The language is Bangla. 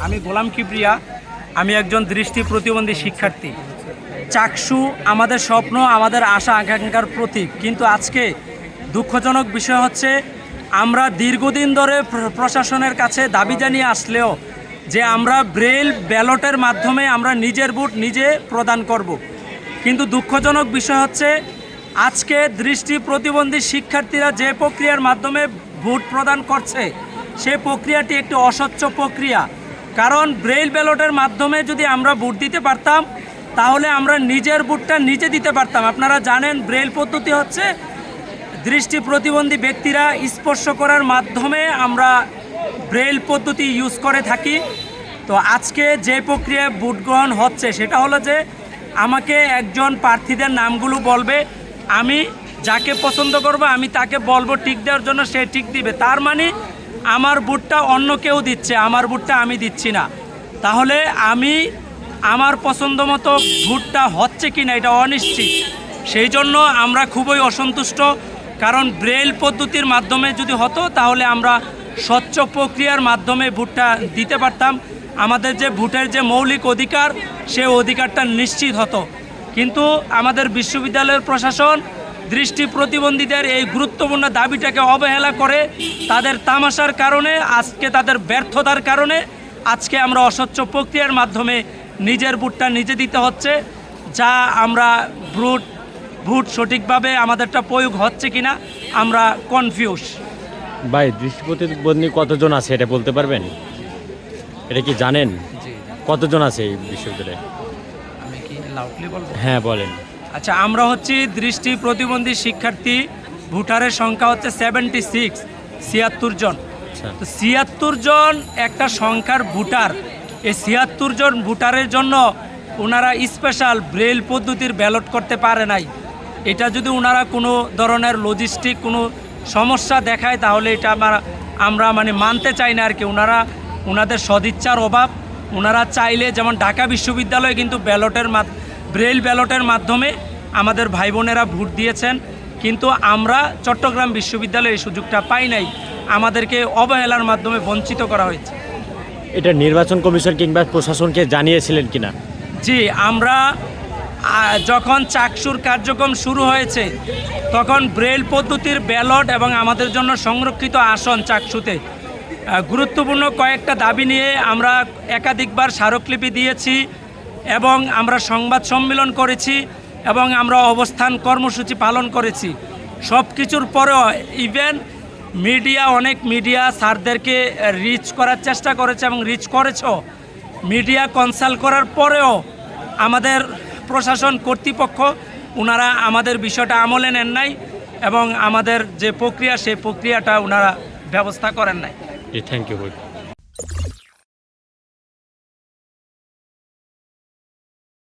আমি গোলাম কিপ্রিয়া আমি একজন দৃষ্টি প্রতিবন্ধী শিক্ষার্থী। চাকসু আমাদের স্বপ্ন, আমাদের আশা, আকাঙ্ক্ষার প্রতীক। কিন্তু আজকে দুঃখজনক বিষয় হচ্ছে, আমরা দীর্ঘদিন ধরে প্র- প্রশাসনের কাছে দাবি জানিয়ে আসলেও যে আমরা ব্রেল ব্যালটের মাধ্যমে আমরা নিজের ভোট নিজে প্রদান করব। কিন্তু দুঃখজনক বিষয় হচ্ছে, আজকে দৃষ্টি প্রতিবন্ধী শিক্ষার্থীরা যে প্রক্রিয়ার মাধ্যমে ভোট প্রদান করছে, সে প্রক্রিয়াটি একটি অস্বচ্ছ প্রক্রিয়া। কারণ ব্রেইল ব্যালটের মাধ্যমে যদি আমরা ভোট দিতে পারতাম, তাহলে আমরা নিজের ভোটটা নিজে দিতে পারতাম। আপনারা জানেন, ব্রেইল পদ্ধতি হচ্ছে দৃষ্টি প্রতিবন্ধী ব্যক্তিরা স্পর্শ করার মাধ্যমে আমরা ব্রেইল পদ্ধতি ইউজ করে থাকি। তো আজকে যে প্রক্রিয়ায় ভোট গ্রহণ হচ্ছে, সেটা হলো যে আমাকে একজন প্রার্থীদের নামগুলো বলবে। আমি যাকে পছন্দ করব, আমি তাকে বলব টিক দেওয়ার জন্য সে টিক দিবে। তার মানে আমার বুটটা অন্য কেউ দিচ্ছে, আমার বুটটা আমি দিচ্ছি না। তাহলে আমি আমার পছন্দ মতো ভুটটা হচ্ছে কি না এটা অনিশ্চিত। সেই জন্য আমরা খুবই অসন্তুষ্ট, কারণ ব্রেল পদ্ধতির মাধ্যমে যদি হতো, তাহলে আমরা স্বচ্ছ প্রক্রিয়ার মাধ্যমে ভোটটা দিতে পারতাম। আমাদের যে ভোটের যে মৌলিক অধিকার, সে অধিকারটা নিশ্চিত হতো। কিন্তু আমাদের বিশ্ববিদ্যালয়ের প্রশাসন দৃষ্টি প্রতিবন্ধীদের এই গুরুত্বপূর্ণ দাবিটাকে অবহেলা করে তাদের তামাশার কারণে আজকে তাদের ব্যর্থতার কারণে আজকে আমরা অস্বচ্ছ প্রক্রিয়ার মাধ্যমে নিজের বুটটা নিজে দিতে হচ্ছে যা আমরা ভোট ভোট সঠিকভাবে আমাদেরটা প্রয়োগ হচ্ছে কিনা আমরা কনফিউজ ভাই দৃষ্টি প্রতিবন্ধী কতজন আছে এটা বলতে পারবেন? এটা কি জানেন? কতজন আছে এই বিশ্ববিদ্যালয়ে? কি হ্যাঁ বলেন। আচ্ছা আমরা হচ্ছি দৃষ্টি প্রতিবন্ধী শিক্ষার্থী। ভোটারের সংখ্যা হচ্ছে সেভেন্টি সিক্স ছিয়াত্তর জন। আচ্ছা। তো ছিয়াত্তর জন একটা সংখ্যার ভোটার। এই ছিয়াত্তর জন ভোটারের জন্য ওনারা স্পেশাল ব্রেল পদ্ধতির ব্যালট করতে পারে নাই। এটা যদি ওনারা কোনো ধরনের লজিস্টিক কোনো সমস্যা দেখায় তাহলে এটা আমরা আমরা মানে মানতে চাই না আর কি। ওনারা ওনাদের সদিচ্ছার অভাব। ওনারা চাইলে যেমন ঢাকা বিশ্ববিদ্যালয়ে কিন্তু ব্যালটের মাধ ব্রেল ব্যালটের মাধ্যমে আমাদের ভাই বোনেরা ভোট দিয়েছেন কিন্তু আমরা চট্টগ্রাম বিশ্ববিদ্যালয়ে এই সুযোগটা পাই নাই। আমাদেরকে অবহেলার মাধ্যমে বঞ্চিত করা হয়েছে। এটা নির্বাচন কমিশন কিংবা প্রশাসনকে জানিয়েছিলেন কিনা? জি আমরা যখন চাকসুর কার্যক্রম শুরু হয়েছে তখন ব্রেল পদ্ধতির ব্যালট এবং আমাদের জন্য সংরক্ষিত আসন চাকসুতে। গুরুত্বপূর্ণ কয়েকটা দাবি নিয়ে আমরা একাধিকবার স্মারকলিপি দিয়েছি। এবং আমরা সংবাদ সম্মেলন করেছি এবং আমরা অবস্থান কর্মসূচি পালন করেছি। সব কিছুর পরেও ইভেন মিডিয়া অনেক মিডিয়া স্যারদেরকে রিচ করার চেষ্টা করেছে এবং রিচ করেছ। মিডিয়া কনসাল্ট করার পরেও আমাদের প্রশাসন কর্তৃপক্ষ ওনারা আমাদের বিষয়টা আমলে নেন নাই এবং আমাদের যে প্রক্রিয়া, সেই প্রক্রিয়াটা ওনারা ব্যবস্থা করেন নাই। Thank you